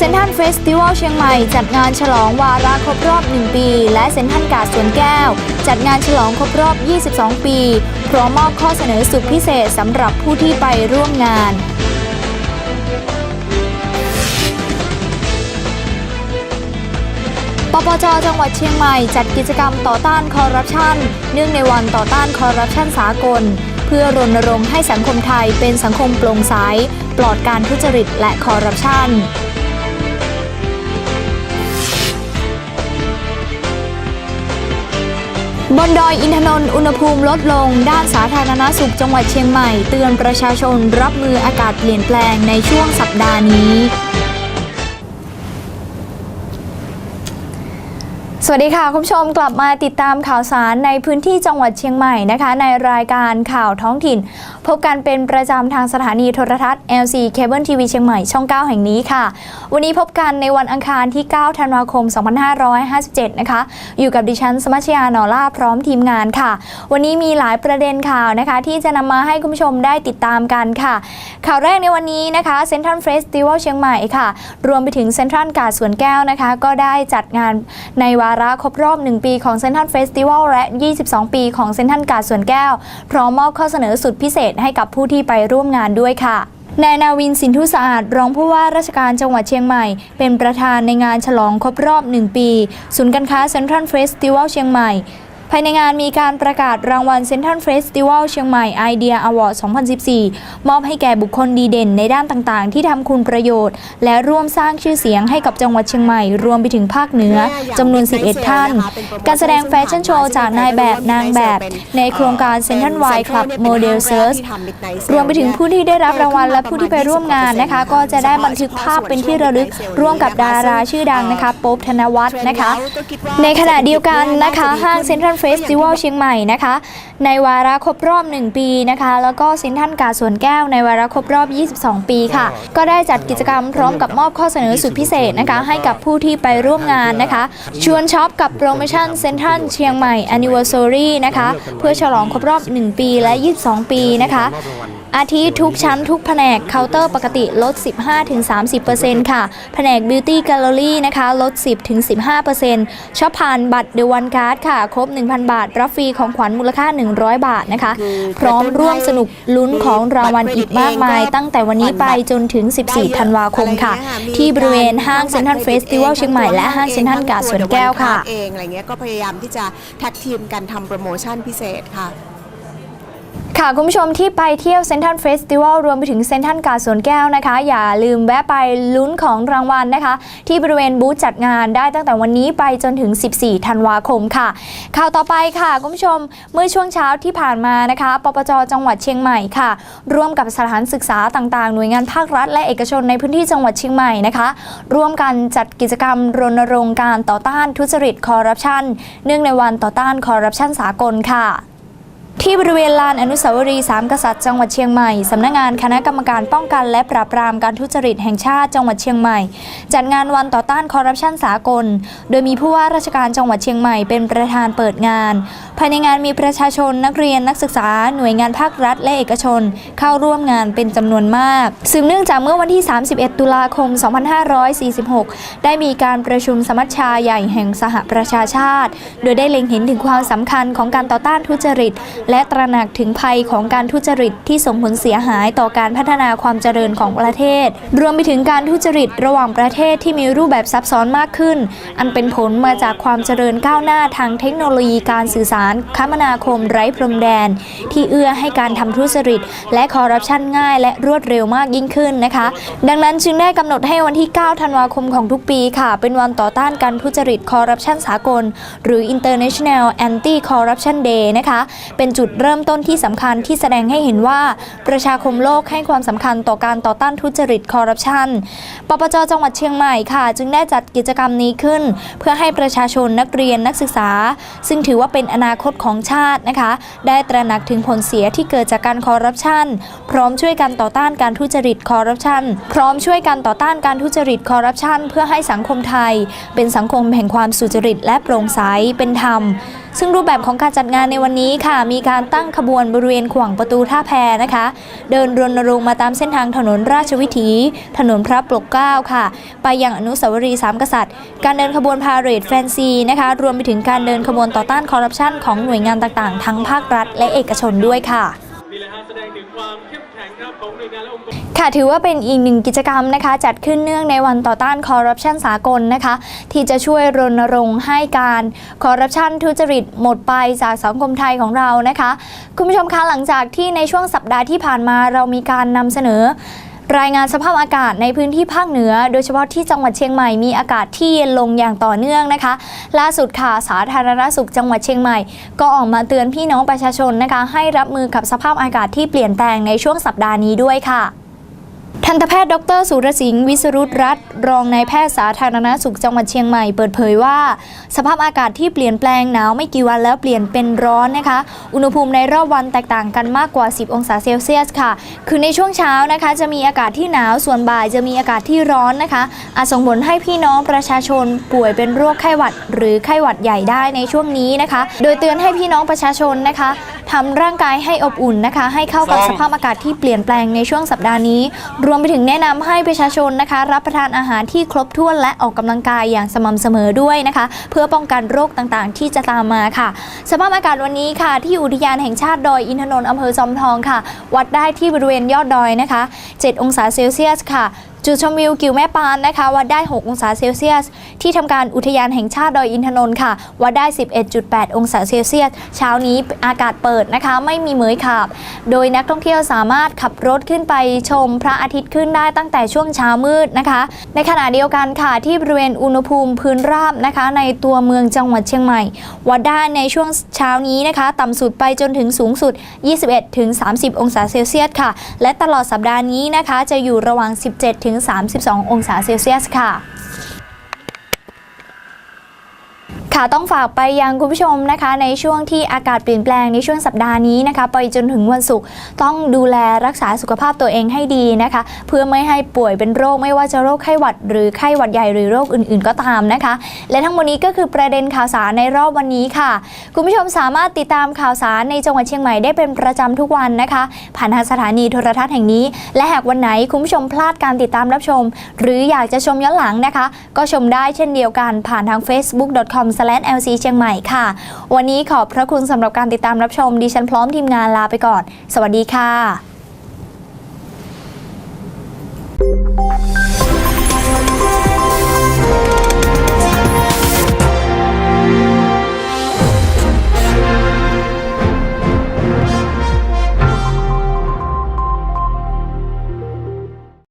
เซนทันเฟสติวัลเชียงใหม่จัดงานฉลองวาระครบรอบ 1 ปี และเซนทันกาดสวนแก้ว จัดงานฉลองครบรอบ 22 ปีพร้อมมอบข้อเสนอสุดพิเศษสำหรับผู้ที่ไปร่วมงานปปจจังหวัดเชียงใหม่จัดกิจกรรมต่อต้านคอร์รัปชันเนื่องในวันต่อต้านคอร์รัปชันสากล เพื่อรณรงค์ให้สังคมไทยเป็นสังคมโปร่งใสปลอดการทุจริตและคอร์รัปชัน บนดอยอินทนนท์อุณหภูมิลดลง ด้านสาธารณสุขจังหวัดเชียงใหม่ เตือนประชาชนรับมืออากาศเปลี่ยนแปลงในช่วงสัปดาห์นี้ สวัสดีค่ะ คุณผู้ชมกลับมาติดตามข่าวสารในพื้นที่จังหวัดเชียงใหม่นะคะ ในรายการข่าวท้องถิ่น พบกันเป็นประจำทางสถานีโทรทัศน์ LC Cable TV เชียงใหม่ช่อง 9 แห่งนี้ค่ะ วันนี้พบกันในวันอังคารที่ 9 ธันวาคม 2557 นะคะ อยู่กับดิฉันสมัชยาหนอล่าพร้อมทีมงานค่ะ วันนี้มีหลายประเด็นข่าวนะคะ ที่จะนำมาให้คุณผู้ชมได้ติดตามกันค่ะ ข่าวแรกในวันนี้นะคะเซ็นทรัลเฟสติวัลเชียงใหม่ค่ะ รวมไปถึงเซ็นทรัลกาดสวนแก้วนะคะ ก็ได้จัดงานในวาระครบรอบ 1 ปีของเซ็นทรัลเฟสติวัลและ 22 ปีของเซ็นทรัลกาดสวนแก้ว พร้อมมอบข้อเสนอสุดพิเศษให้กับผู้ที่ไปร่วมงานด้วยค่ะนายนาวินสินทุสะอาด รองผู้ว่าราชการจังหวัดเชียงใหม่ เป็นประธานในงานฉลองครบรอบ 1 ปี ศูนย์การค้าเซ็นทรัลเฟสติวัลเชียงใหม่ ภายในงานมีการประกาศรางวัลเซ็นทรัลเฟสติวัลเชียงใหม่ไอเดียอวอร์ด2014 มอบให้แก่บุคคลดีเด่นในด้านต่างๆ ที่ทำคุณประโยชน์ และร่วมสร้างชื่อเสียงให้กับจังหวัดเชียงใหม่ รวมไปถึงภาคเหนือจำนวน 11 ท่าน การแสดงแฟชั่นโชว์จากนายแบบนางแบบ ในโครงการเซ็นทรัลไวคลับโมเดลเซิร์ชรวมไปถึงผู้ที่ได้รับรางวัลและผู้ที่ไปร่วมงานนะคะ ก็จะได้บันทึกภาพเป็นที่ระลึกร่วมกับดาราชื่อดังนะคะ โป๊บธนวัฒน์นะคะ ในขณะเดียวกันนะคะห้างเซ็นทรัลเฟสติวัลเชียงใหม่นะคะ ในวาระครบรอบ 1 ปีนะคะ แล้วก็เซ็นทรัลกาสวนแก้วในวาระครบรอบ 22 ปีค่ะ ก็ได้จัดกิจกรรมพร้อมกับมอบข้อเสนอสุดพิเศษนะคะ ให้กับผู้ที่ไปร่วมงานนะคะ ชวนช็อปกับโปรโมชั่นเซ็นทรัลเชียงใหม่ Anniversary นะคะ เพื่อฉลองครบรอบ 1 ปีและ 22 ปีนะคะ อาทิทุกชั้นทุกแผนกเคาน์เตอร์ปกติลด 15-30%ค่ะ แผนก Beauty Gallery นะคะ ลด 10-15%ช็อปผ่านบัตรเดวันการ์ดค่ะ ครบ 1,000 บาท รับฟรีของขวัญมูลค่า100 บาทนะคะ พร้อมร่วมสนุกลุ้นของรางวัลอีกมากมาย ตั้งแต่วันนี้ไปจนถึง 14 ธันวาคมค่ะ ที่บริเวณห้างเซ็นทรัลเฟสติวัลเชียงใหม่และห้างเซ็นทรัลกาดสวนแก้วค่ะเองอะไรเงี้ยก็พยายามที่จะแท็กทีมกันทำโปรโมชั่นพิเศษค่ะ ค่ะคุณผู้ชมที่ไปเที่ยวเซนทันเฟสติวัลรวมไปถึงเซนทันกาสวนแก้วนะคะ อย่าลืมแวะไปลุ้นของรางวัลนะคะ ที่บริเวณบูธจัดงานได้ตั้งแต่วันนี้ไปจนถึง 14 ธันวาคมค่ะ ข่าวต่อไปค่ะคุณผู้ชมเมื่อช่วงเช้าที่ผ่านมานะคะปปจจังหวัดเชียงใหม่ค่ะร่วมกับสถานศึกษาต่างๆ หน่วยงานภาครัฐ และเอกชนในพื้นที่จังหวัดเชียงใหม่นะคะร่วมกันจัดกิจกรรมรณรงค์การต่อต้านทุจริตคอร์รัปชันเนื่องในวันต่อต้านคอร์รัปชันสากลค่ะ ที่บริเวณลานอนุสาวรีย์สามกษัตริย์จังหวัดเชียงใหม่ สำนักงานคณะกรรมการป้องกันและปราบปรามการทุจริตแห่งชาติจังหวัดเชียงใหม่ จัดงานวันต่อต้านคอร์รัปชันสากล โดยมีผู้ว่าราชการจังหวัดเชียงใหม่เป็นประธานเปิดงาน ภายในงานมีประชาชนนักเรียนนักศึกษา หน่วยงานภาครัฐ และเอกชน เข้าร่วมงานเป็นจำนวนมากสืบเนื่องจากเมื่อวันที่ 31 ตุลาคม 2546 ได้มีการประชุมสมัชชาใหญ่แห่งสหประชาชาติ โดยได้เล็งเห็นถึงความสำคัญของการต่อต้านทุจริตและตระหนักถึงภัยของการทุจริตที่ส่งผลเสียหายต่อการพัฒนาความเจริญของประเทศ รวมไปถึงการทุจริตระหว่างประเทศที่มีรูปแบบซับซ้อนมากขึ้น อันเป็นผลมาจากความเจริญก้าวหน้าทางเทคโนโลยีการสื่อสารคมนาคมไร้พรมแดน ที่เอื้อให้การทำทุจริต และคอร์รัปชันง่าย และรวดเร็วมากยิ่งขึ้นนะคะ ดังนั้นจึงได้กำหนดให้วันที่ 9 ธันวาคมของทุกปีค่ะ เป็นวันต่อต้านการทุจริตคอร์รัปชันสากล หรือ International Anti Corruption Day นะคะเป็นจุดเริ่มต้นที่สำคัญที่แสดงให้เห็นว่า ประชาคมโลกให้ความสำคัญต่อการต่อต้านทุจริตคอร์รัปชัน ปปจจังหวัดเชียงใหม่ค่ะ จึงได้จัดกิจกรรมนี้ขึ้น เพื่อให้ประชาชนนักเรียนนักศึกษา ซึ่งถือว่าเป็นอนาคตของชาตินะคะ ได้ตระหนักถึงผลเสียที่เกิดจากการคอร์รัปชัน พร้อมช่วยกันต่อต้านการทุจริตคอร์รัปชัน พร้อมช่วยกันต่อต้านการทุจริตคอร์รัปชัน เพื่อให้สังคมไทย เป็นสังคมแห่งความสุจริตและโปร่งใสเป็นธรรม ซึ่งรูปแบบของการจัดงานในวันนี้ค่ะ มีการตั้งขบวนบริเวณขวางประตูท่าแพนะคะ เดินรณรงค์มาตามเส้นทางถนนราชวิถี ถนนพระปกเกล้าค่ะ ไปยังอนุสาวรีย์สามกษัตริย์ การเดินขบวนพาเหรดแฟนซีนะคะ รวมไปถึงการเดินขบวนต่อต้านคอร์รัปชันของหน่วยงานต่างๆ ทั้งภาครัฐและเอกชนด้วยค่ะ ความเข้มแข็งครับของหน่วยงานและองค์กรค่ะถือว่าเป็นอีกหนึ่งกิจกรรมนะคะ จัดขึ้นเนื่องในวันต่อต้านคอร์รัปชันสากลนะคะ ที่จะช่วยรณรงค์ให้การคอร์รัปชันทุจริตหมดไปจากสังคมไทยของเรานะคะ คุณผู้ชมคะหลังจากที่ในช่วงสัปดาห์ที่ผ่านมาเรามีการนำเสนอ รายงานสภาพอากาศในพื้นที่ภาคเหนือ โดยเฉพาะที่จังหวัดเชียงใหม่มีอากาศที่เย็นลงอย่างต่อเนื่องนะคะ ล่าสุดค่ะสาธารณสุขจังหวัดเชียงใหม่ ก็ออกมาเตือนพี่น้องประชาชนนะคะ ให้รับมือกับสภาพอากาศที่เปลี่ยนแปลงในช่วงสัปดาห์นี้ด้วยค่ะ ทันตแพทย์ดรสุรสิงห์วิสรุตรัตรองนายแพทย์สาธารณสุขจังหวัดเชียงใหม่เปิดเผยว่า สภาพอากาศที่เปลี่ยนแปลงหนาวไม่กี่วันแล้วเปลี่ยนเป็นร้อนนะคะ อุณหภูมิในรอบวันแตกต่างกันมากกว่า 10 องศาเซลเซียสค่ะ คือในช่วงเช้านะคะ จะมีอากาศที่หนาวส่วนบ่ายจะมีอากาศที่ร้อนนะคะ อาจส่งผลให้พี่น้องประชาชนป่วยเป็นโรคไข้หวัด หรือไข้หวัดใหญ่ได้ในช่วงนี้นะคะ โดยเตือนให้พี่น้องประชาชนนะคะ ทำร่างกายให้อบอุ่นนะคะ ให้เข้ากับสภาพอากาศที่เปลี่ยนแปลงในช่วงสัปดาห์นี้ รวมไปถึงแนะนำให้ประชาชนนะคะ รับประทานอาหารที่ครบถ้วนและออกกำลังกายอย่างสม่ำเสมอด้วยนะคะ เพื่อป้องกันโรคต่างๆ ที่จะตามมาค่ะ สภาพอากาศวันนี้ค่ะ ที่อุทยานแห่งชาติดอยอินทนนท์อำเภอจอมทองค่ะ วัดได้ที่บริเวณยอดดอยนะคะ 7 องศาเซลเซียสค่ะจุดชมวิวกิวแม่ปานนะคะวัดได้ 6 องศาเซลเซียส ที่ทำการอุทยานแห่งชาติดอยอินทนนท์ค่ะวัดได้ 11.8 องศาเซลเซียส เช้านี้อากาศเปิดนะคะ ไม่มีเหมยขาบโดยนักท่องเที่ยวสามารถขับรถขึ้นไปชมพระอาทิตย์ขึ้นได้ตั้งแต่ช่วงเช้ามืดนะคะ ในขณะเดียวกันค่ะที่บริเวณอุณหภูมิพื้นราบนะคะ ในตัวเมืองจังหวัดเชียงใหม่ วัดได้ในช่วงเช้านี้นะคะ ต่ำสุดไปจนถึงสูงสุด 21-30 องศาเซลเซียสค่ะ และตลอดสัปดาห์นี้นะคะ จะอยู่ระหว่าง 17- ึง 32 องศาเซลเซียสค่ะ ค่ะต้องฝากไปยังคุณผู้ชมนะคะ ในช่วงที่อากาศเปลี่ยนแปลงในช่วงสัปดาห์นี้นะคะ ไปจนถึงวันศุกร์ต้องดูแลรักษาสุขภาพตัวเองให้ดีนะคะ เพื่อไม่ให้ป่วยเป็นโรคไม่ว่าจะโรคไข้หวัด หรือไข้หวัดใหญ่หรือโรคอื่น ๆ ก็ตามนะคะ และทั้งหมดนี้ก็คือประเด็นข่าวสารในรอบวันนี้ค่ะ คุณผู้ชมสามารถติดตามข่าวสารในจังหวัดเชียงใหม่ได้เป็นประจำทุกวันนะคะ ผ่านทางสถานีโทรทัศน์แห่งนี้ และหากวันไหนคุณผู้ชมพลาดการติดตามรับชม หรืออยากจะชมย้อนหลังนะคะ ก็ชมได้เช่นเดียวกันผ่านทาง facebook.com แลนด์ LC เชียงใหม่ค่ะ วันนี้ขอบพระคุณสำหรับการติดตามรับชมดิฉันพร้อมทีมงานลาไปก่อน สวัสดีค่ะ